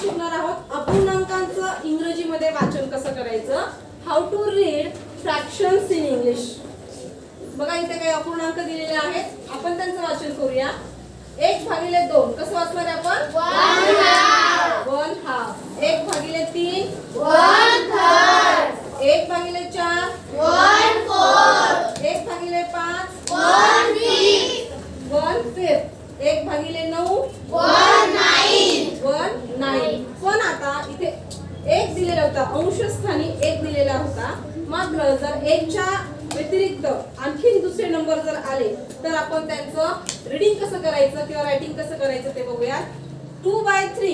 शिकणार आहोत अपूर्णांकांचं इंग्रजीमध्ये वाचन कसं करायचं? How to read fractions in English बघा इथे काही अपूर्णांक दिलेले आहेत. आपण त्यांचं वाचन करूया. एक भागिले दोन. कसं वाचणार आहे आपण? वन हाफ एक भागिले तीन. एक भागिले चार. एक भागिले पाच. वन फिफ्थ एक भागिले नऊ. वन नाईन एक दिलेला होता अंशस्थानी एक दिलेला होता मात्र जर एकच्या व्यतिरिक्त आणखीन दुसरे नंबर जर आले तर आपण त्यांचं रिडिंग कसं करायचं किंवा रायटिंग कसं करायचं ते बघूया two by three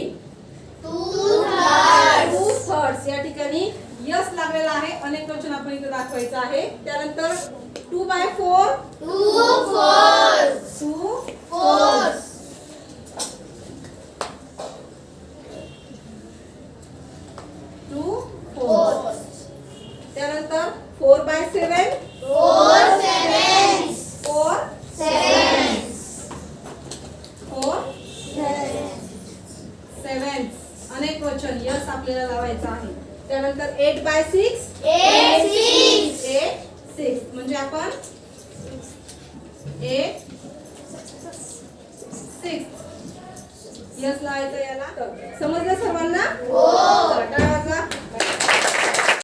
two thirds या ठिकाणी यस लागलेला आहे. अनेक वचन आपण इथे दाखवायचं आहे. त्यानंतर two by four two two four त्यानंतर four by seven four four seven अनेक वचन यस आपल्याला लावायचं आहे. त्यानंतर eight by six eight six म्हणजे आपण एट सिक्स यस लावायचं याला. समजलं सर्वांना? वाजवा